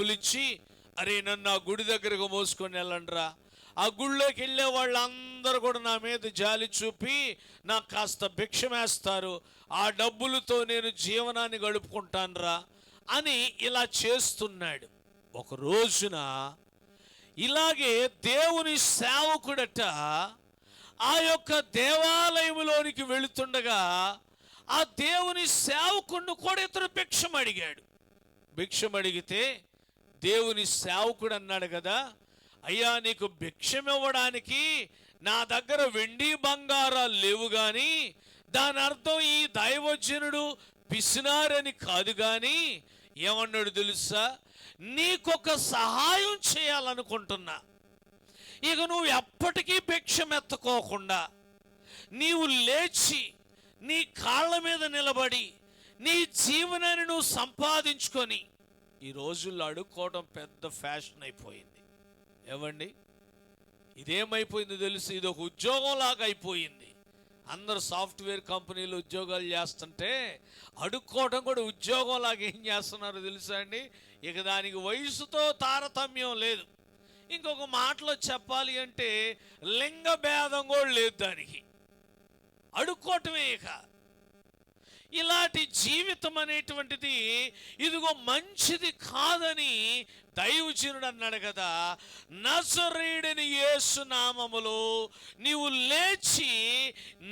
పిలిచి అరే నన్ను ఆ గుడి దగ్గరకు మోసుకొని వెళ్ళండిరా. ఆ గుళ్ళోకి వెళ్ళే వాళ్ళందరూ కూడా నా మీద జాలి చూపి నాకు కాస్త భిక్షమేస్తారు ఆ డబ్బులతో నేను జీవనాన్ని గడుపుకుంటానురా అని ఇలా చేస్తున్నాడు. ఒక రోజున ఇలాగే దేవుని సేవకుడట ఆ యొక్క దేవాలయంలోనికి వెళుతుండగా ఆ దేవుని సేవకుడిని కూడా ఇతను భిక్షం అడిగాడు భిక్షం అడిగితే దేవుని సేవకుడు అన్నాడు కదా. అయ్యా నీకు భిక్షమివ్వడానికి నా దగ్గర వెండి బంగారాలు లేవు కానీ దాని అర్థం ఈ దైవజనుడు పిసినారని కాదు కానీ ఏమన్నాడు తెలుసా? నీకొక సహాయం చేయాలనుకుంటున్నా. ఇక నువ్వు ఎప్పటికీ భిక్షమెత్తుకోకుండా నీవు లేచి నీ కాళ్ళ మీద నిలబడి నీ జీవనాన్ని నువ్వు సంపాదించుకొని ఈ రోజుల్లో అడుక్కోవడం పెద్ద ఫ్యాషన్ అయిపోయింది. ఏమండి? ఇదేమైపోయింది తెలుసు. ఇది ఒక ఉద్యోగం లాగా అయిపోయింది. అందరు సాఫ్ట్వేర్ కంపెనీలు ఉద్యోగాలు చేస్తుంటే అడుక్కోవడం కూడా ఉద్యోగం లాగా ఏం చేస్తున్నారో తెలుసా అండి? ఇక దానికి వయసుతో తారతమ్యం లేదు. ఇంకొక మాటలో చెప్పాలి అంటే లింగ భేదం కూడా లేదు దానికి. అడుక్కోవటమే ఇక. ఇలాంటి జీవితం అనేటువంటిది ఇదిగో మంచిది కాదని దైవజనుడు అన్నాడు కదా. నజరేడని యేసు నామములో నీవు లేచి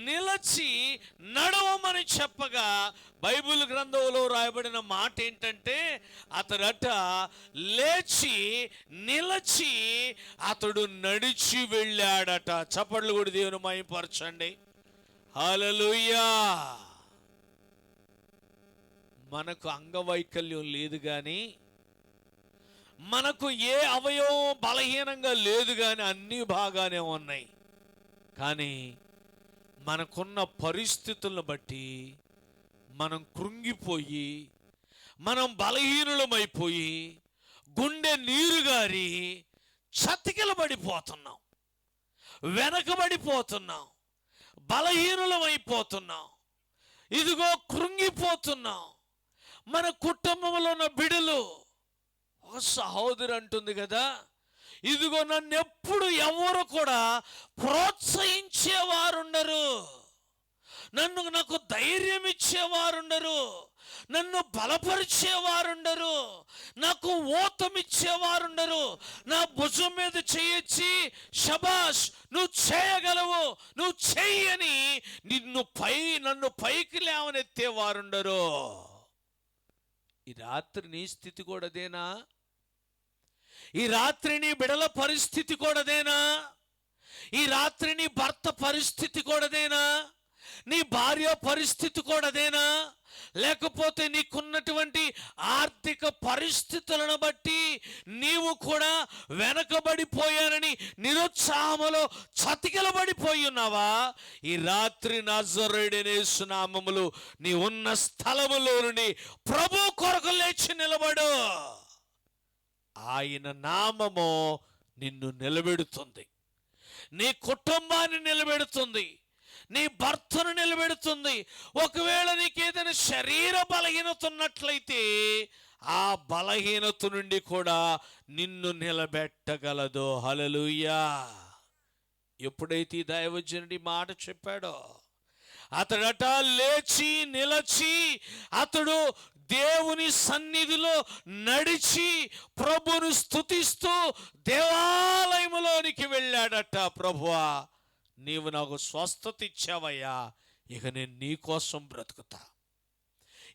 నిలచి నడవమని చెప్పగా బైబిల్ గ్రంథంలో రాయబడిన మాట ఏంటంటే అతడట లేచి నిలచి అతడు నడిచి వెళ్ళాడట. చప్పట్లు కూడా దేవుని మయపరచండి హల్లెలూయా. మనకు అంగవైకల్యం లేదు కానీ మనకు ఏ అవయవం బలహీనంగా లేదు కానీ అన్నీ బాగానే ఉన్నాయి. కానీ మనకున్న పరిస్థితులను బట్టి మనం కృంగిపోయి మనం బలహీనులమైపోయి గుండె నీరు గారి చతికిలబడిపోతున్నాం. వెనకబడిపోతున్నాం. బలహీనులమైపోతున్నాం. ఇదిగో కృంగిపోతున్నాం. మన కుటుంబంలో ఉన్న బిడలు ఒక సహోదరి అంటుంది కదా. ఇదిగో నన్ను ఎప్పుడు ఎవరు కూడా ప్రోత్సహించేవారుండరు. నన్ను నాకు ధైర్యం ఇచ్చేవారుండరు. నన్ను బలపరిచేవారుండరు. నాకు ఓతమిచ్చేవారుండరు నా భుజం మీద చేయొచ్చి షబాష్ నువ్వు చేయగలవు నువ్వు చెయ్యని నిన్ను పై నన్ను పైకి లేవనెత్తేవారుండరు. ఈ రాత్రి నీ స్థితి కూడా అదేనా? ఈ రాత్రి నీ బిడల పరిస్థితి కూడా అదేనా? ఈ రాత్రి నీ భర్త పరిస్థితి కూడా అదేనా? నీ భార్య పరిస్థితి కూడా అదేనా? లేకపోతే నీకున్నటువంటి ఆర్థిక పరిస్థితులను బట్టి నీవు కూడా వెనకబడిపోయానని నిరుత్సాహములో చతికిలబడిపోయి ఉన్నావా? ఈ రాత్రి నాజరుడనేసునామములు నీ ఉన్న స్థలములో నుండి ప్రభు కొరకు లేచి నిలబడు. ఆయన నామము నిన్ను నిలబెడుతుంది. నీ కుటుంబాన్ని నిలబెడుతుంది. నీ భర్తను నిలబెడుతుంది. ఒకవేళ నీకు ఏదైనా శరీర బలహీనత ఉన్నట్లయితే ఆ బలహీనత నుండి కూడా నిన్ను నిలబెట్టగలదు. హలలుయ్యా ఎప్పుడైతే ఈ దైవజనుడి మాట చెప్పాడో అతడట లేచి నిలచి అతడు దేవుని సన్నిధిలో నడిచి ప్రభును స్తుతిస్తూ దేవాలయములోనికి వెళ్ళాడట ప్రభువా. నీవు నాకు స్వస్థత ఇచ్చావయ్యా. ఇక నేను నీ కోసం బ్రతుకుతా.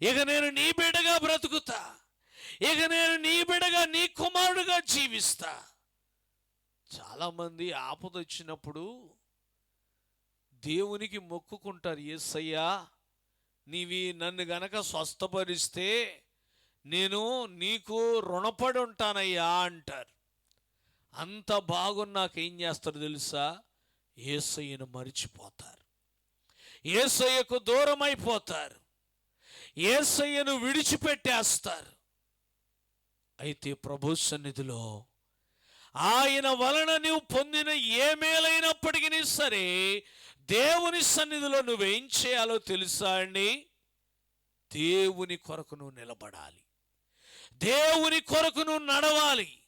ఇక నేను నీ బిడ్డగా బ్రతుకుతా. ఇక నేను నీ బిడ్డగా నీ కుమారుడుగా జీవిస్తా. చాలామంది ఆపద వచ్చినప్పుడు దేవునికి మొక్కుకుంటారు ఏసయ్యా నీవి నన్ను గనక స్వస్థపరిస్తే నేను నీకు రుణపడి ఉంటానయ్యా అంటారు. అంత బాగున్నాకేం చేస్తారు తెలుసా? ఏసయ్యను మరిచిపోతారు. ఏసయ్యకు దూరమైపోతారు. ఏసయ్యను విడిచిపెట్టేస్తారు. అయితే ప్రభు సన్నిధిలో ఆయన వలన నువ్వు పొందిన ఏ మేలైనప్పటికీ సరే దేవుని సన్నిధిలో నువ్వేం చేయాలో తెలుసా అండి? దేవుని కొరకు నువ్వు నిలబడాలి. దేవుని కొరకు నువ్వు నడవాలి.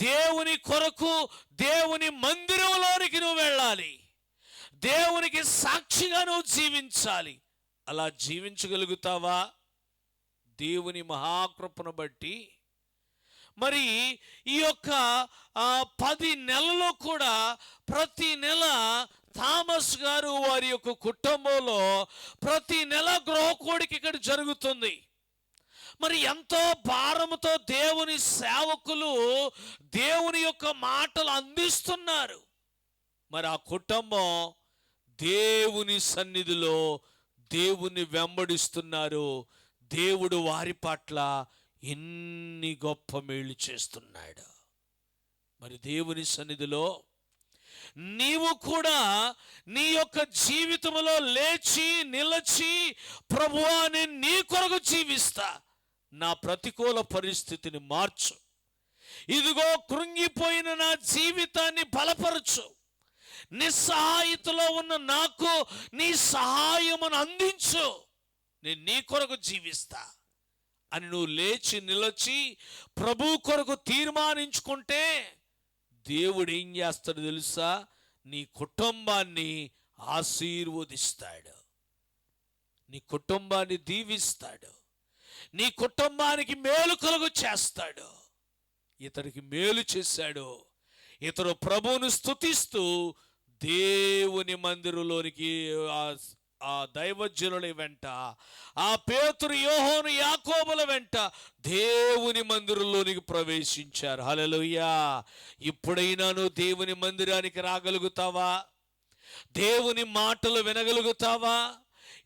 దేవుని కొరకు దేవుని మందిరంలోనికి నువ్వు వెళ్ళాలి. దేవునికి సాక్షిగా నువ్వు జీవించాలి. అలా జీవించగలుగుతావా? దేవుని మహాకృపను బట్టి. మరి ఈ యొక్క పది నెలలో కూడా ప్రతి నెల థామస్ గారు వారి యొక్క కుటుంబంలో ప్రతి నెల గృహకోడికి ఇక్కడ జరుగుతుంది. మరి ఎంతో భారముతో దేవుని సేవకులు దేవుని యొక్క మాటలు అందిస్తున్నారు. మరి ఆ కుటుంబం దేవుని సన్నిధిలో దేవుని వెంబడిస్తున్నారు. దేవుడు వారి పట్ల ఎన్ని గొప్ప మేలు చేస్తున్నాడు. మరి దేవుని సన్నిధిలో నీవు కూడా నీ యొక్క జీవితంలో లేచి నిలచి ప్రభువా నేను నీ కొరకు జీవిస్తా. నా ప్రతికూల పరిస్థితిని మార్చు. ఇదిగో కృంగిపోయిన నా జీవితాన్ని బలపరచు. నిస్సహాయతలో ఉన్న నాకు నీ సహాయమును అందించు. నేను నీ కొరకు జీవిస్తా. అని నువ్వు లేచి నిలచి ప్రభు కొరకు తీర్మానించుకుంటే దేవుడు ఏం చేస్తాడు తెలుసా? నీ కుటుంబాన్ని ఆశీర్వదిస్తాడు. నీ కుటుంబాన్ని దీవిస్తాడు. నీ కుటుంబానికి మేలు కలుగు చేస్తాడు. ఇతడికి మేలు చేశాడు. ఇతడు ప్రభువును స్తుతిస్తూ దేవుని మందిరంలోనికి ఆ- ఆ వెంట ఆ పేతురు యోహోను యాకోబుల వెంట దేవుని మందిరంలోనికి ప్రవేశించారు. హలలుయ్యా ఇప్పుడైనా నువ్వు దేవుని మందిరానికి రాగలుగుతావా? దేవుని మాటలు వినగలుగుతావా?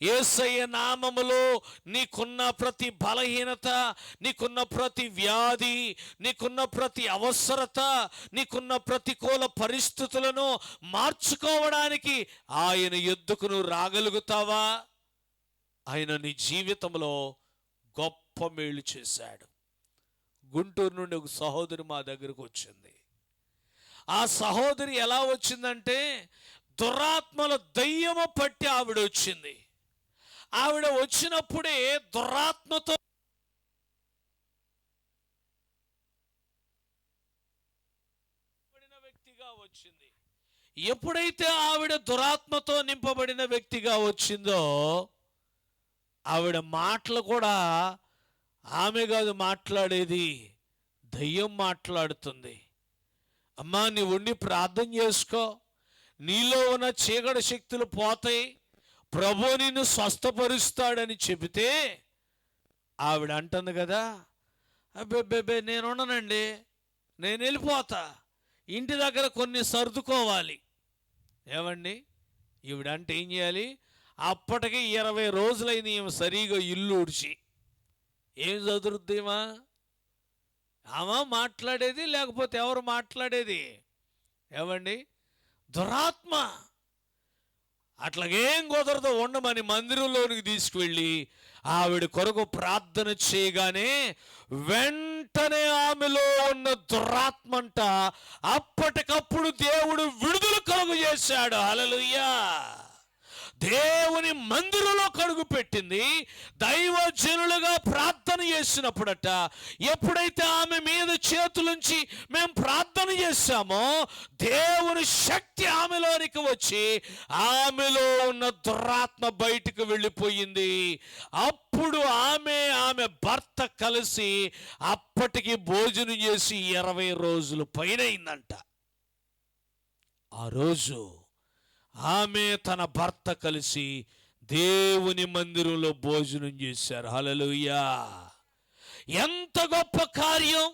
ఏసయ్య నామములో నీకున్న ప్రతి బలహీనత నీకున్న ప్రతి వ్యాధి నీకున్న ప్రతి అవసరత నీకున్న ప్రతికూల పరిస్థితులను మార్చుకోవడానికి ఆయన ఎద్దుకు నువ్వు రాగలుగుతావా? ఆయన నీ జీవితంలో గొప్ప మేలు చేశాడు. గుంటూరు నుండి ఒక సహోదరి మా దగ్గరకు వచ్చింది. ఆ సహోదరి ఎలా వచ్చిందంటే దురాత్మల దయ్యము పట్టి ఆవిడ వచ్చింది. ఆవిడ వచ్చినప్పుడే దురాత్మతో నింపబడిన వ్యక్తిగా వచ్చింది. ఎప్పుడైతే ఆవిడ దురాత్మతో నింపబడిన వ్యక్తిగా వచ్చిందో ఆవిడ మాటలు కూడా ఆమె కాదు మాట్లాడేది దయ్యం మాట్లాడుతుంది. అమ్మా నీ ఉండి ప్రార్థన చేసుకో. నీలో ఉన్న చీకటి శక్తులు పోతాయి. ప్రభు నిన్ను స్వస్థపరుస్తాడని చెబితే ఆవిడ అంటుంది కదా అబ్బెబ్బెబ్బే నేనుండనండి నేను వెళ్ళిపోతా ఇంటి దగ్గర కొన్ని సర్దుకోవాలి. ఏమండి? ఈవిడంటే ఏం చేయాలి? అప్పటికి ఇరవై రోజులైంది ఈమె సరిగా ఇల్లు ఊడ్చి. ఏం చదురుద్దేమా ఆమె మాట్లాడేది లేకపోతే ఎవరు మాట్లాడేది? ఏమండి? దురాత్మ. అట్లాగేం కుదరదు ఉండమని మందిరంలోనికి తీసుకువెళ్ళి ఆవిడ కొరకు ప్రార్థన చేయగానే వెంటనే ఆమెలో ఉన్న దురాత్మంట అప్పటికప్పుడు దేవుడు విడుదల కలుగు చేశాడు అలలుయ్యా దేవుని మందిరంలో కడుగు పెట్టింది దైవజనులుగా ప్రార్థన చేసినప్పుడట ఎప్పుడైతే ఆమె మీద చేతులుంచి మేము ప్రార్థన చేశామో దేవుని శక్తి ఆమెలోనికి వచ్చి ఆమెలో ఉన్న దురాత్మ బయటికి వెళ్ళిపోయింది. అప్పుడు ఆమె ఆమె భర్త కలిసి అప్పటికి భోజనం చేసి ఇరవై రోజులు పైన అయిందంట. ఆ రోజు ఆమె తన భర్త కలిసి దేవుని మందిరంలో భోజనం చేశారు. హల్లెలూయా. ఎంత గొప్ప కార్యం!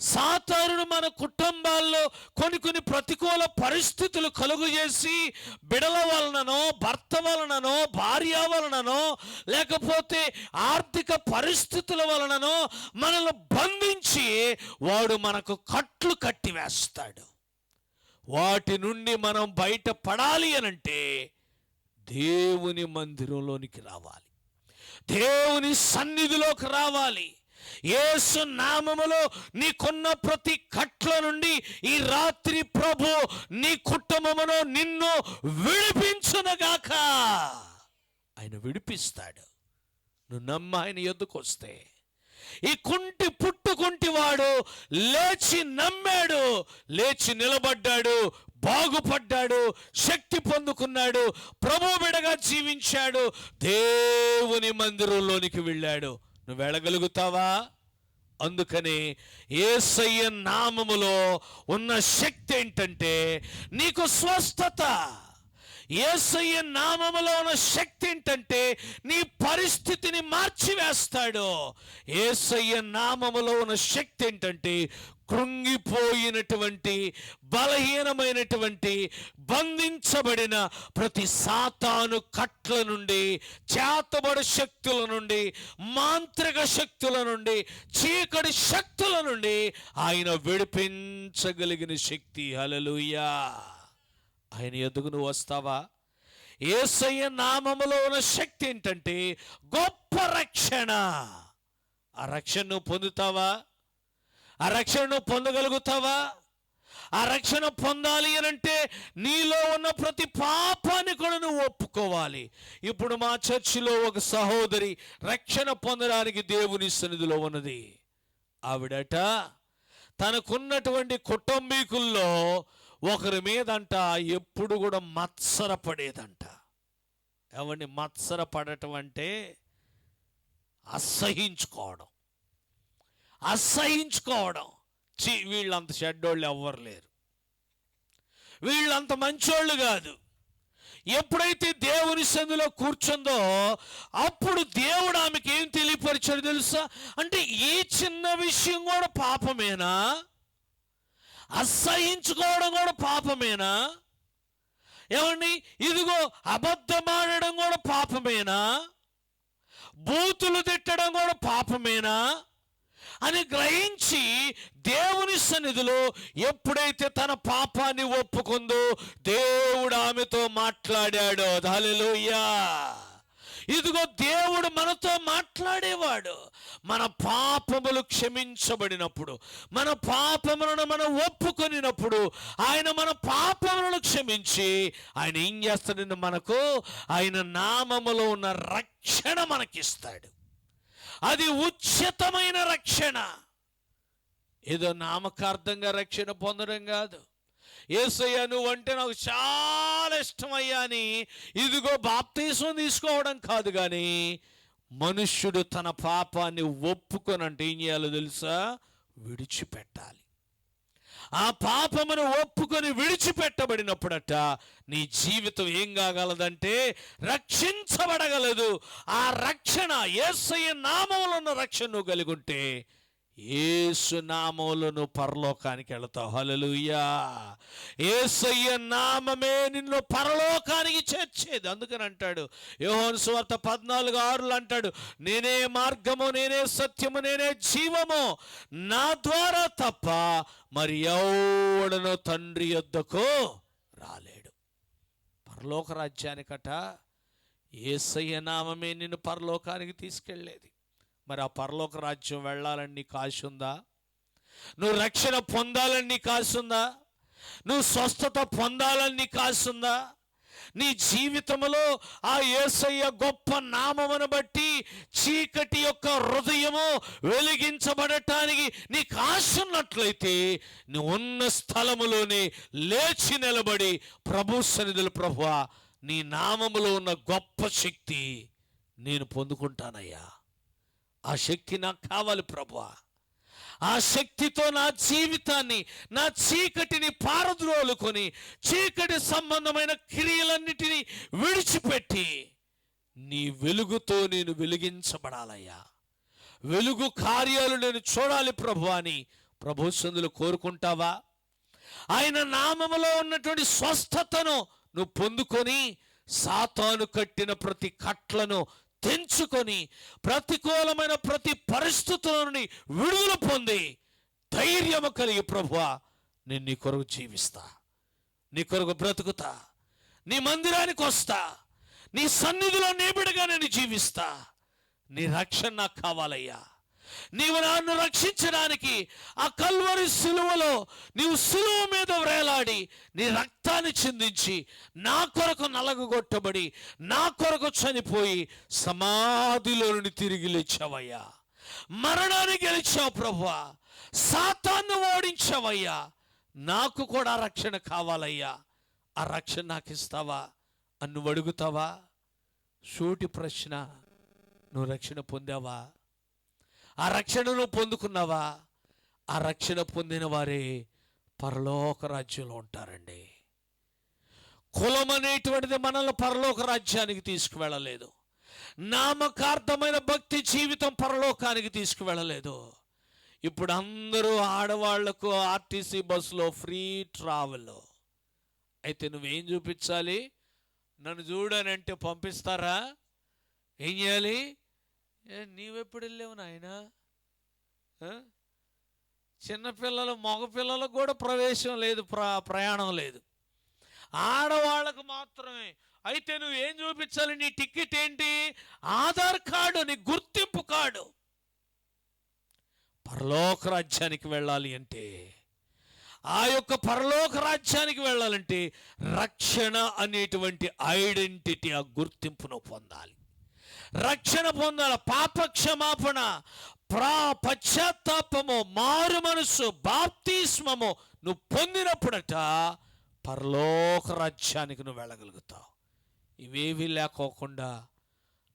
సాతారుడు మన కుటుంబాల్లో కొన్ని కొన్ని ప్రతికూల పరిస్థితులు కలుగు చేసి బిడల వలననో భర్త వలననో భార్య వలననో లేకపోతే ఆర్థిక పరిస్థితుల వలననో మనల్ని బంధించి వాడు మనకు కట్లు కట్టి వేస్తాడు వాటి నుండి మనం బయటపడాలి అనంటే దేవుని మందిరంలోనికి రావాలి. దేవుని సన్నిధిలోకి రావాలి. ఏసు నామములో నీకున్న ప్రతి కట్ల నుండి ఈ రాత్రి ప్రభు నీ కుటుంబమును నిన్ను విడిపించునగాక. ఆయన విడిపిస్తాడు. నువ్వు నమ్మ ఆయన ఎద్దుకొస్తే ఈ కుంటి పుట్టుకుంటి వాడు లేచి నమ్మాడు లేచి నిలబడ్డాడు బాగుపడ్డాడు శక్తి పొందుకున్నాడు ప్రభు బిడగా జీవించాడు దేవుని మందిరంలోనికి వెళ్ళాడు. నువ్వు వెళ్ళగలుగుతావా? అందుకని ఏసయ్య నామములో ఉన్న శక్తి ఏంటంటే నీకు స్వస్థత. ఏసయ్య నామములో ఉన్న శక్తి ఏంటంటే నీ పరిస్థితిని మార్చివేస్తాడు. ఏసయ్య నామములో ఉన్న శక్తి ఏంటంటే కృంగిపోయినటువంటి బలహీనమైనటువంటి బంధించబడిన ప్రతి సాతాను కట్ల నుండి చేతబడి శక్తుల నుండి మాంత్రిక శక్తుల నుండి చీకటి శక్తుల నుండి ఆయన విడిపించగలిగిన శక్తి. హలలుయా ఆయన ఎదుగు నువ్వు వస్తావా? ఏసయ్య నామములో ఉన్న శక్తి ఏంటంటే గొప్ప రక్షణ. ఆ రక్షణ నువ్వు పొందుతావా? ఆ రక్షణ నువ్వు పొందగలుగుతావా? ఆ రక్షణ పొందాలి అని అంటే నీలో ఉన్న ప్రతి పాపాన్ని కూడా నువ్వు ఒప్పుకోవాలి. ఇప్పుడు మా చర్చిలో ఒక సహోదరి రక్షణ పొందడానికి దేవుని సన్నిధిలో ఉన్నది. ఆవిడట తనకున్నటువంటి కుటుంబీకుల్లో ఒకరి మీదంట ఎప్పుడు కూడా మత్సరపడేదంట. ఎవరిని మత్సరపడటం అంటే అసహించుకోవడం. అసహించుకోవడం. చీ వీళ్ళంత షెడ్డోళ్ళు ఎవ్వరు లేరు. వీళ్ళంత మంచోళ్ళు కాదు. ఎప్పుడైతే దేవుని సందులో కూర్చుందో అప్పుడు దేవుడు ఆమెకి ఏం తెలియపరిచాడు తెలుసా? అంటే ఈ చిన్న విషయం కూడా పాపమేనా? అసహించుకోవడం కూడా పాపమేనా? ఏమండి? ఇదిగో అబద్ధమాడడం కూడా పాపమేనా? బూతులు తిట్టడం కూడా పాపమేనా? అని గ్రహించి దేవుని సన్నిధిలో ఎప్పుడైతే తన పాపాన్ని ఒప్పుకుందో దేవుడు ఆమెతో మాట్లాడాడో. హల్లెలూయా. ఇదిగో దేవుడు మనతో మాట్లాడేవాడు. మన పాపములు క్షమించబడినప్పుడు మన పాపములను మనం ఒప్పుకొనినప్పుడు ఆయన మన పాపములను క్షమించి ఆయన ఏం చేస్తాడని మనకు? ఆయన నామములో ఉన్న రక్షణ మనకిస్తాడు. అది ఉచితమైన రక్షణ. ఏదో నామకార్థంగా రక్షణ పొందడం కాదు. ఏసయ్య నువ్వు అంటే నాకు చాలా ఇష్టమయ్యా అని ఇదిగో బాప్తీసం తీసుకోవడం కాదు కానీ మనుష్యుడు తన పాపాన్ని ఒప్పుకొని అంటే ఏం చేయాలో తెలుసా? విడిచిపెట్టాలి. ఆ పాపమును ఒప్పుకొని విడిచిపెట్టబడినప్పుడట నీ జీవితం ఏం కాగలదంటే రక్షించబడగలదు. ఆ రక్షణ ఏసయ్య నామంలో ఉన్న రక్షణ నువ్వు కలిగి ఉంటే ఏసు నామములను పరలోకానికి వెళతావు హలలుయ్యా ఏసయ్య నామమే నిన్ను పరలోకానికి చేర్చేది. అందుకని అంటాడు. యోహోన్ సువార్త పద్నాలుగు ఆరులు అంటాడు. నేనే మార్గము నేనే సత్యము నేనే జీవము. నా ద్వారా తప్ప మరి ఎవడను తండ్రి యొద్దకు రాలేడు. పరలోక రాజ్యానికట ఏసయ్య నామమే నిన్ను పరలోకానికి తీసుకెళ్ళేది. మరి ఆ పరలోక రాజ్యం వెళ్ళాలని నీకు ఆశ ఉందా? నువ్వు రక్షణ పొందాలని నీకు ఆశ ఉందా? నువ్వు స్వస్థత పొందాలని నీకు ఆశ ఉందా? నీ జీవితంలో ఆ యేసయ్య గొప్ప నామమును బట్టి చీకటి యొక్క హృదయము వెలిగించబడటానికి నీకు ఆశ ఉన్నట్లయితే నువ్వు ఉన్న స్థలములోనే లేచి నిలబడి ప్రభు సన్నిధులు ప్రభువా నీ నామములో ఉన్న గొప్ప శక్తి నేను పొందుకుంటానయ్యా. ఆ శక్తి నాకు కావాలి ప్రభా ఆ శక్తితో నా జీవితాన్ని నా చీకటిని పారద్రోలుకొని చీకటి సంబంధమైన క్రియలన్నిటినీ విడిచిపెట్టి నీ వెలుగుతో నేను వెలిగించబడాలయ్యా. వెలుగు కార్యాలు నేను చూడాలి ప్రభు అని ప్రభు సందులు కోరుకుంటావా? ఆయన నామములో ఉన్నటువంటి స్వస్థతను నువ్వు పొందుకొని సాతాను కట్టిన ప్రతి కట్లను తెంచుకొని ప్రతికూలమైన ప్రతి పరిస్థితుల నుండి విడుదల పొంది ధైర్యము కలిగి ప్రభువా నేను నీ కొరకు జీవిస్తా. నీ కొరకు బ్రతుకుతా. నీ మందిరానికి వస్తా. నీ సన్నిధిలో నేబిడగా నేను జీవిస్తా. నీ రక్షణ నాకు కావాలయ్యా. నీవు నన్ను రక్షించడానికి ఆ కల్వరి సులువలో నీవు సులువ మీద వ్రేలాడి నీ రక్తాన్ని చిందించి నా కొరకు నలగగొట్టబడి నా కొరకు చనిపోయి సమాధిలో నుండి తిరిగి లేచావయ్యా. మరణాన్ని గెలిచావు ప్రభువా. సాతాన్ని ఓడించావయ్యా. నాకు కూడా రక్షణ కావాలయ్యా. ఆ రక్షణ నాకు ఇస్తావా? అని నువ్వు అడుగుతావా? సూటి ప్రశ్న. నువ్వు రక్షణ పొందావా? ఆ రక్షణను పొందుకున్నావా? ఆ రక్షణ పొందిన వారే పరలోక రాజ్యంలో ఉంటారండి. కులం అనేటువంటిది మనల్ని పరలోక రాజ్యానికి తీసుకువెళ్ళలేదు. నామకార్థమైన భక్తి జీవితం పరలోకానికి తీసుకువెళ్ళలేదు. ఇప్పుడు అందరూ ఆడవాళ్ళకు ఆర్టీసీ బస్సులో ఫ్రీ ట్రావెల్. అయితే నువ్వేం చూపించాలి? నన్ను చూడనంటే పంపిస్తారా? ఏం చేయాలి? ఏ నీవెప్పుడు వెళ్ళావు నాయన చిన్నపిల్లలు మగపిల్లలకు కూడా ప్రవేశం లేదు ప్ర ప్రయాణం లేదు. ఆడవాళ్ళకు మాత్రమే. అయితే నువ్వు ఏం చూపించాలి? నీ టికెట్ ఏంటి? ఆధార్ కార్డు నీ గుర్తింపు కార్డు. పరలోక రాజ్యానికి వెళ్ళాలి అంటే ఆ యొక్క పరలోక రాజ్యానికి వెళ్ళాలంటే రక్షణ అనేటువంటి ఐడెంటిటీ ఆ గుర్తింపును పొందాలి. రక్షణ పొందాల పాప క్షమాపణ ప్రా పశ్చాత్తాపము మారు మనసు బాప్తిస్మము నువ్వు పొందినప్పుడట పరలోక రాజ్యానికి నువ్వు వెళ్ళగలుగుతావు. ఇవేవి లేకోకుండా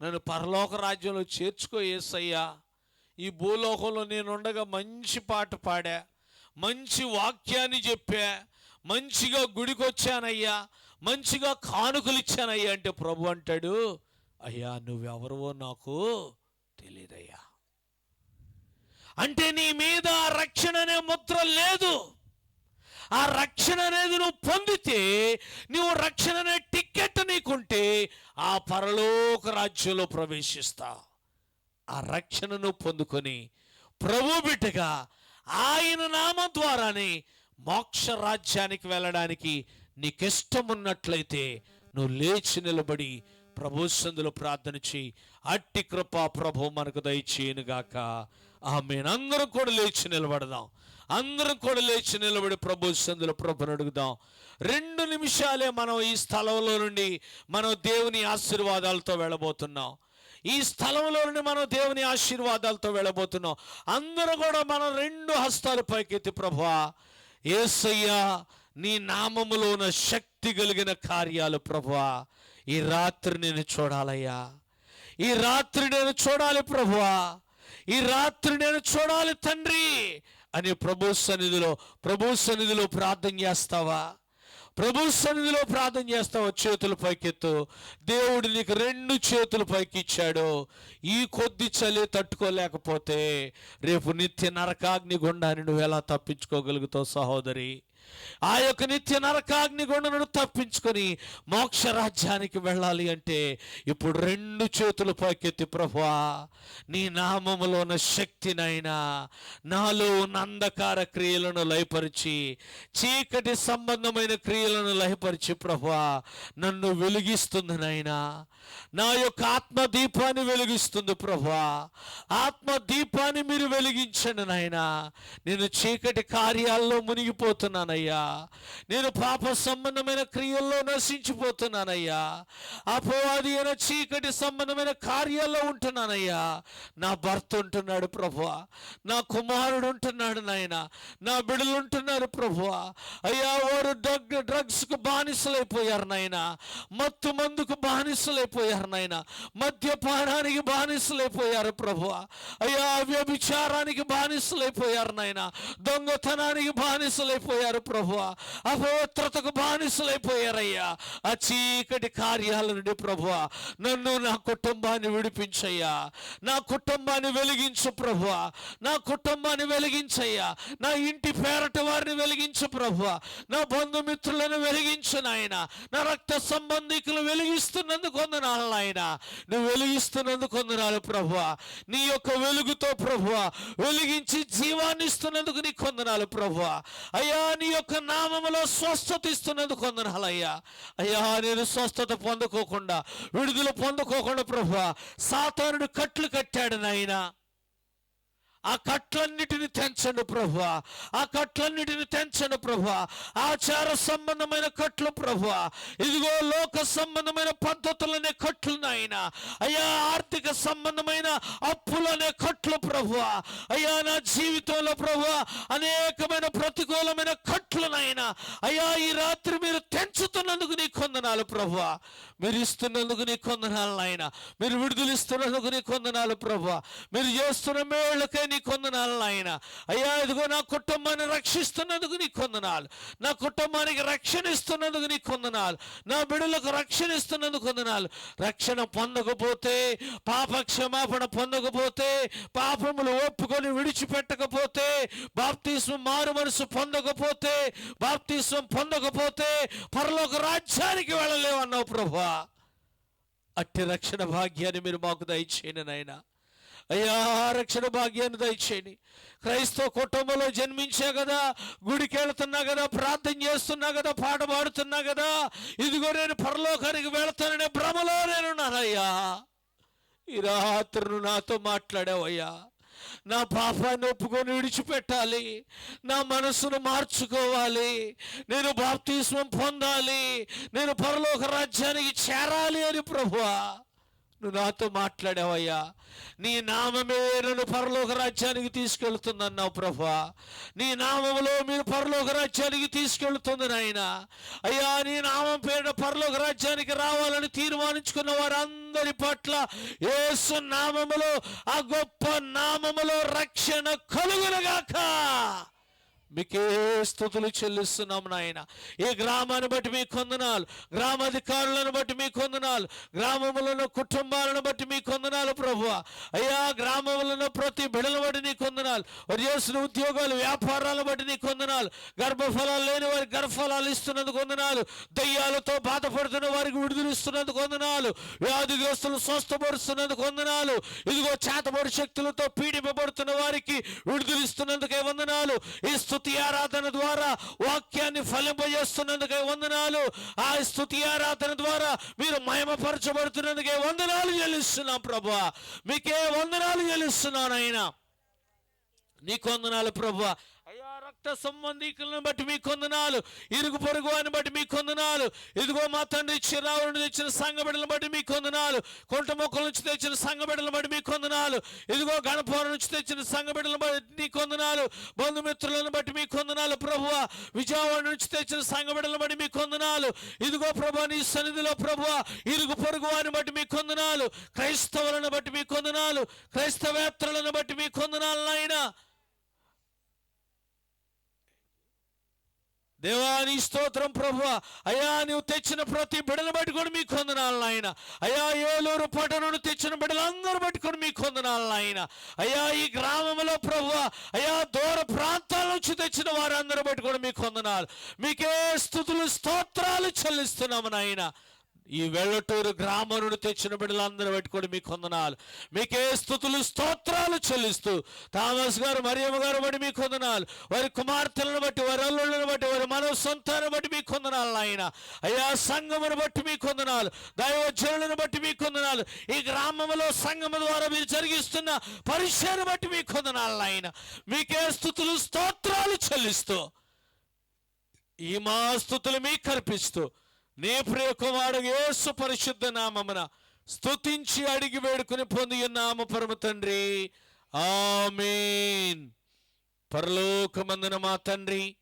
నన్ను పరలోక రాజ్యంలో చేర్చుకో ఏసయ్యా. ఈ భూలోకంలో నేను ఉండగా మంచి పాట పాడా మంచి వాక్యాన్ని చెప్పా మంచిగా గుడికొచ్చానయ్యా మంచిగా కానుకలు ఇచ్చానయ్యా అంటే ప్రభు అంటాడు అయ్యా నువ్వెవరువో నాకు తెలియదయ్యా అంటే నీ మీద ఆ రక్షణ అనే ముద్ర లేదు. ఆ రక్షణ అనేది నువ్వు పొందితే నువ్వు రక్షణ అనే టిక్కెట్ నీకుంటే ఆ పరలోక రాజ్యంలో ప్రవేశిస్తా. ఆ రక్షణను పొందుకొని ప్రభు బిడ్డగా ఆయన నామం ద్వారానే మోక్ష రాజ్యానికి వెళ్ళడానికి నీకిష్టమున్నట్లయితే నువ్వు లేచి నిలబడి ప్రభు సందులో ప్రార్థన చేయి. అట్టి కృప ప్రభు మనకు దయచేయనుగాక. ఆమె అందరం కూడా లేచి నిలబడదాం. అందరం కూడా లేచి నిలబడి ప్రభు సందులో ప్రభుని అడుగుదాం. రెండు నిమిషాలే మనం ఈ స్థలంలో నుండి మనం దేవుని ఆశీర్వాదాలతో వెళ్ళబోతున్నాం. ఈ స్థలంలో నుండి మనం దేవుని ఆశీర్వాదాలతో వెళ్ళబోతున్నాం. అందరూ కూడా మనం రెండు హస్తాలు పైకెత్తి ప్రభువా ఏసయ్యా నీ నామములో ఉన్న శక్తి కలిగిన కార్యాలు ప్రభువా. ఈ రాత్రి నేను చూడాలయ్యా. ఈ రాత్రి నేను చూడాలి ప్రభువా. ఈ రాత్రి నేను చూడాలి తండ్రి అని ప్రభు సన్నిధిలో ప్రభు సన్నిధిలో ప్రార్థన చేస్తావా? ప్రభు సన్నిధిలో ప్రార్థన చేస్తావు? చేతులు పైకెత్తు. దేవుడు నీకు రెండు చేతులు పైకి ఇచ్చాడు ఈ కొద్ది చలి తట్టుకోలేకపోతే రేపు నిత్య నరకాగ్ని గుండాన్ని నువ్వు ఎలా తప్పించుకోగలుగుతావు సహోదరి? ఆ యొక్క నిత్య నరకాగ్నిగుండను తప్పించుకొని మోక్ష రాజ్యానికి వెళ్ళాలి అంటే ఇప్పుడు రెండు చేతులు పైకెత్తి ప్రభువా నీ నామములో ఉన్న శక్తినైనా నాలో ఉన్న అంధకార క్రియలను లయపరిచి చీకటి సంబంధమైన క్రియలను లయపరిచి ప్రభువా నన్ను వెలిగిస్తుంది నాయనా నా యొక్క ఆత్మదీపాన్ని వెలిగిస్తుంది ప్రభువా ఆత్మదీపాన్ని మీరు వెలిగించండి నాయనా. నేను చీకటి కార్యాల్లో మునిగిపోతున్నానయ్యా నేను పాప సంబంధమైన క్రియల్లో నశించిపోతున్నానయ్యా. అపవాది అయిన చీకటి సంబంధమైన కార్యాల్లో ఉంటున్నానయ్యా. నా భర్త ఉంటున్నాడు ప్రభు నా కుమారుడు ఉంటున్నాడు నాయన. నా బిడ్డలు ఉంటున్నారు ప్రభు అయ్యా వారు డ్రగ్ డ్రగ్స్కు బానిసలైపోయారు నాయన. మత్తు మందుకు బానిసలైపోయారు నాయన. మద్యపానానికి బానిసలైపోయారు ప్రభు అయ్యా వ్యభిచారానికి బానిసలైపోయారు నాయన. దొంగతనానికి బానిసలైపోయారు ప్రభువా అపవిత్రతకు బానిసలైపోయారయ్యా. ఆ చీకటి కార్యాల నుండి ప్రభు నన్ను నా కుటుంబాన్ని విడిపించయ్యా. నా కుటుంబాన్ని వెలిగించు ప్రభు. నా కుటుంబాన్ని వెలిగించయ్యా. నా ఇంటి పేరట వారిని వెలిగించు ప్రభు. నా బంధుమిత్రులను వెలిగించు నాయన. నా రక్త సంబంధికులు వెలిగిస్తున్నందుకు వందనాలు నాయన. నువ్వు వెలిగిస్తున్నందుకు వందనాలు ప్రభు. నీ యొక్క వెలుగుతో ప్రభు వెలిగించి జీవాన్ని ఇస్తున్నందుకు నీ కొందనాలు ప్రభు. అయ్యా నీ యొక్క నామములో స్వస్థత ఇస్తున్నందుకు వందనాలయ్యా అయ్యా అయ్యా నేను స్వస్థత పొందుకోకుండా విడుదల పొందుకోకుండా ప్రభు సాతానుడు కట్లు కట్టాడు నాయనా. ఆ కట్లన్నిటిని తెంచండి ప్రభు ఆ కట్లన్నిటిని తెంచండి ప్రభు ఆచార సంబంధమైన కట్లు ప్రభు ఇదిగో లోక సంబంధమైన పద్ధతులనే కట్లు నాయన. అయ్యా ఆర్థిక సంబంధమైన అప్పులనే కట్లు ప్రభు అయ్యా నా జీవితంలో ప్రభు అనేకమైన ప్రతికూలమైన కట్లు నాయన. అయ్యా ఈ రాత్రి మీరు తెంచుతున్నందుకు నీ కొందనాలు ప్రభు మీరు ఇస్తున్నందుకు నీ కొందనాలు నాయన. మీరు విడుదలిస్తున్నందుకు నీ కొందనాలు ప్రభు మీరు చేస్తున్న మేళ్ళకై నీ కొందనాలు నాయన. అయ్యా ఇదిగో నా కుటుంబాన్ని రక్షిస్తున్నందుకు నీ కొందనాలు. నా కుటుంబానికి రక్షణ ఇస్తున్నందుకు నీ కొందనాలు. నా బిడులకు రక్షణ ఇస్తున్నందుకు కొందనాలు. రక్షణ పొందకపోతే పాప క్షమాపణ పొందకపోతే పాపములు ఒప్పుకొని విడిచిపెట్టకపోతే బాప్తీస్వం మారు మనసు పొందకపోతే బాప్తీస్వం పొందకపోతే పరలోక రాజ్యానికి వెళ్ళలేవన్నావు ప్రభా. అట్టి రక్షణ భాగ్యాన్ని మీరు మాకు దయచేయండి నాయనా. అయ్యా రక్షణ భాగ్యాన్ని దయచేయండి. క్రైస్తవ కుటుంబంలో జన్మించా కదా గుడికి వెళ్తున్నా కదా ప్రార్థన చేస్తున్నా కదా పాట పాడుతున్నా కదా ఇదిగో నేను పరలోకానికి వెళ్తాననే భ్రమలో నేనున్నానయ్యా. ఈ రాత్రి నాతో మాట్లాడావయ్యా. నా పాపాన్ని ఒప్పుకొని విడిచిపెట్టాలి. నా మనసును మార్చుకోవాలి. నేను బాప్తిస్మం పొందాలి. నేను పరలోక రాజ్యానికి చేరాలి అని ప్రభువా. నువ్వు నాతో మాట్లాడావయ్యా. నీ నామమే నన్ను పరలోక రాజ్యానికి తీసుకెళ్తుందన్నావు ప్రభా. నీ నామములో మీరు పరలోక రాజ్యానికి తీసుకెళ్తుంది నాయన. అయ్యా నీ నామం పేరు పరలోక రాజ్యానికి రావాలని తీర్మానించుకున్న వారందరి పట్ల యేసు నామములో ఆ గొప్ప నామములో రక్షణ కలుగులుగాక మీకే స్థుతులు చెల్లిస్తున్నాం నాయన. ఈ గ్రామాన్ని బట్టి మీ కొందనాలు గ్రామాధికారులను బట్టి మీ కొందనాలు గ్రామములలో కుటుంబాలను బట్టి మీ కొందనాలు ప్రభు అయ్యా గ్రామములలో ప్రతి బిడల బట్టి నీ కొందనాలు. వారు చేసిన ఉద్యోగాలు వ్యాపారాలను బట్టి నీ కొందనాలు. గర్భఫలాలు లేని వారికి గర్భఫలాలు ఇస్తున్నందుకు కొందనాలు. దయ్యాలతో బాధపడుతున్న వారికి విడుదలిస్తున్నందుకు కొందనాలు. వ్యాధిగ్రస్తులు స్వస్థపరుస్తున్నందుకు కొందనాలు. ఇదిగో చేతబడి శక్తులతో పీడింపబడుతున్న వారికి విడుదలిస్తున్నందుకే వందనాలు. ఈ స్థుతి ఆరాధన ద్వారా వాక్యాన్ని ఫలింపజేస్తున్నందుకే వందనాలు. ఆ స్థుతి ఆరాధన ద్వారా మీరు మయమపరచబడుతున్నందుకే వందనాలు చెల్లిస్తున్నాం ప్రభా. మీకే వందనాలు చెల్లిస్తున్నాను ఆయన నీ కొందనాలు ప్రభు. రక్త సంబంధికులను బట్టి మీ కొందనాలు ఇరుగు పొరుగు అని బట్టి మీ కొందనాలు ఇదిగో మా తండ్రి చిరావుల నుంచి తెచ్చిన సంఘబిడలను బట్టి మీ కొందనాలు కొంట మొక్కల నుంచి తెచ్చిన సంఘబిడలను బట్టి మీ కొందనాలు ఇదిగో గణపవరం నుంచి తెచ్చిన సంఘబిడలను బట్టి మీ కొందనాలు బంధుమిత్రులను బట్టి మీ కొందనాలు ప్రభువ విజయవాడ నుంచి తెచ్చిన సంఘబిడలను బట్టి మీ కొందనాలు ఇదిగో ప్రభు నీ సన్నిధిలో ప్రభువ ఇరుగు పొరుగు అని బట్టి మీ కొందనాలు క్రైస్తవులను బట్టి మీ కొందనాలు క్రైస్తవేత్తలను బట్టి మీ కొందనాలు నాయనా. దేవాని స్తోత్రం ప్రభు అయ్యా నువ్వు తెచ్చిన ప్రతి బిడలు పట్టుకొని మీ కొందనాలను నాయన. అయ్యా ఏలూరు పట్టణను తెచ్చిన బిడ్డలందరూ పట్టుకొని మీ కొందనాలను నాయన. అయ్యా ఈ గ్రామంలో ప్రభు అయ్యా దూర ప్రాంతాల నుంచి తెచ్చిన వారందరూ పట్టుకొని మీ కొందనాలు. మీకే స్థుతులు స్తోత్రాలు చెల్లిస్తున్నాము నాయన. ఈ వెళ్ళటూరు గ్రామం నుండి తెచ్చిన బిడ్డలందరూ పెట్టుకొని మీ కొందనాలు మీకే స్థుతులు స్తోత్రాలు చెల్లిస్తూ థామస్ గారు మరియమ్మ గారు బట్టి మీ కొందనాలు వారి కుమార్తెలను బట్టి వారి అల్లుళ్ళను బట్టి వారి మనవ సొంతాన్ని బట్టి మీ కొందనాలు నాయన. అయ్యా సంఘమును బట్టి మీ కొందనాలు దైవజనులను బట్టి మీ కొందనాలు ఈ గ్రామంలో సంఘము ద్వారా మీరు జరిగిస్తున్న పరిచయను బట్టి మీ కొందనాలు నాయన. మీకే స్థుతులు స్తోత్రాలు చెల్లిస్తూ ఈ మా స్థుతులు మీకు కల్పిస్తూ నీ ప్రియ కుమారుడు యేసు పరిశుద్ధ నామమున స్తుతించి అడిగి వేడుకుని పొంది ఉన్నాము పరమ తండ్రి. ఆమేన్. పరలోకమందున మా తండ్రి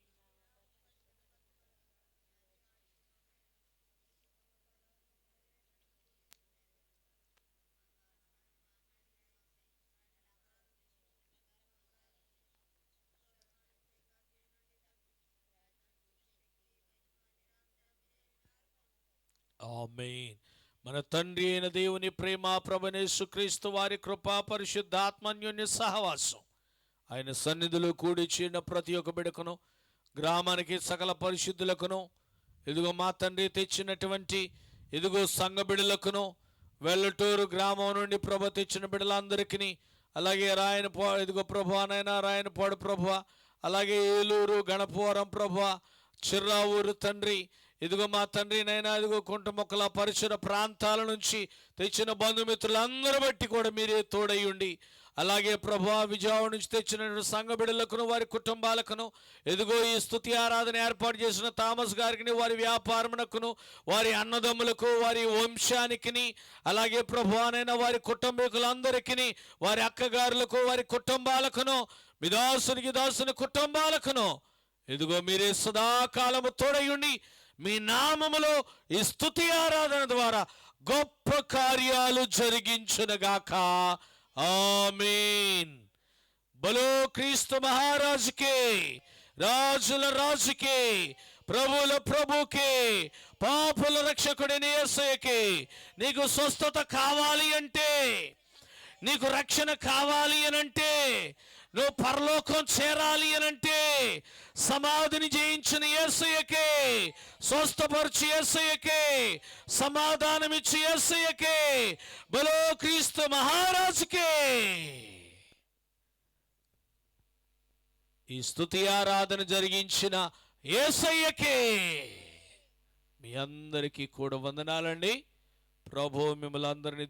ఆమెన్. మన తండ్రి అయిన దేవుని ప్రేమ ప్రభనేసుక్రీస్తు వారి కృపా పరిశుద్ధాత్మన్యోన్య సహవాసం. ఆయన సన్నిధిలో కూడి చేరిన ప్రతి ఒక్క బిడకును గ్రామానికి సకల పరిశుద్ధులకును ఇదిగో మా తండ్రి తెచ్చినటువంటి ఇదిగో సంఘ బిడలకును వెల్లటూరు గ్రామం నుండి ప్రభ తెచ్చిన బిడలందరికీ అలాగే రాయనపో ఇదిగో ప్రభానైనా రాయనపాడు ప్రభు అలాగే ఏలూరు గణపవరం ప్రభు చిర్రావూరు తండ్రి ఇదిగో మా తండ్రి నైనా ఇదిగో కుంట మొక్కల పరిసర ప్రాంతాల నుంచి తెచ్చిన బంధుమిత్రులందరూ బట్టి కూడా మీరే తోడయ్యుండి అలాగే ప్రభా విజయవాడ నుంచి తెచ్చిన సంఘ బిడ్డలకును వారి కుటుంబాలకును ఎదుగో ఈ స్థుతి ఆరాధన ఏర్పాటు చేసిన థామస్ గారికి వారి వ్యాపారమునకును వారి అన్నదమ్ములకు వారి వంశానికి అలాగే ప్రభానైనా వారి కుటుంబీకులందరికీ వారి అక్కగారులకు వారి కుటుంబాలకును విదాసునికి దాసుని కుటుంబాలకును ఇదిగో మీరే సదాకాలము తోడయుండి మీ నామములో ఈ స్థుతి ఆరాధన ద్వారా గొప్ప కార్యాలు జరిగించునుగాక. ఆమేన్. బలో క్రీస్తు మహారాజుకే రాజుల రాజుకే ప్రభుల ప్రభుకే పాపుల రక్షకుడిని యేసయ్యకే నీకు స్వస్థత కావాలి అంటే నీకు రక్షణ కావాలి అనంటే నువ్వు పరలోకం చేరాలి అనంటే సమాధిని జయించిన ఏసయ్యకే స్వస్థపరిచి ఏసయ్యకే సమాధానమిచ్చి ఏసయ్యకే బలో క్రీస్తు మహారాజుకే. ఈ స్థుతి ఆరాధన జరిగించిన ఏసయ్యకే మీ అందరికీ కూడా వందనాలండి. ప్రభు మిమ్మల్ని అందరినీ